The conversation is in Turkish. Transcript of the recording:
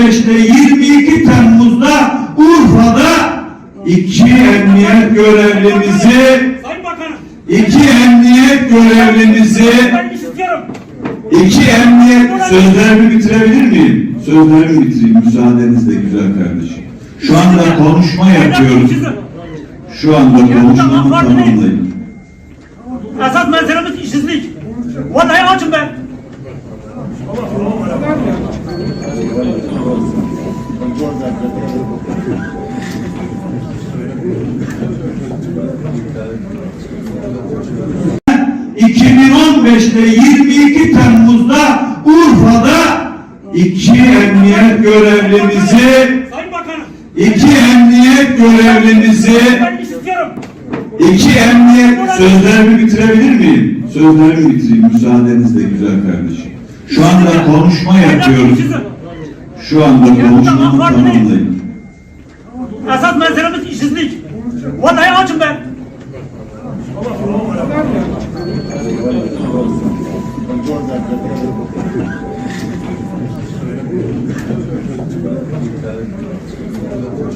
2015 ile 22 Temmuz'da Urfa'da iki emniyet görevlimizi iki emniyet görevlimizi istiyorum. iki emniyet sözlerimi bitirebilir miyim? Sözlerimi bitireyim müsaadenizle güzel kardeşim. Şu anda konuşma yapıyoruz. Şu anda konuşmamı tamamlayın. Esas meselemiz işsizlik. Vallahi açım ben. Ben 2015 ile 22 Temmuz'da Urfa'da iki emniyet görevlimizi iki emniyet görevlimizi iki emniyet sözlerimi bitirebilir miyim? Sözlerimi bitireyim müsaadenizle güzel kardeşim. Şu anda konuşma yapıyoruz. Şu anda konuşmamı tamamlayın. Esas meselemiz işsizlik. Vallahi açım ben. 그러니까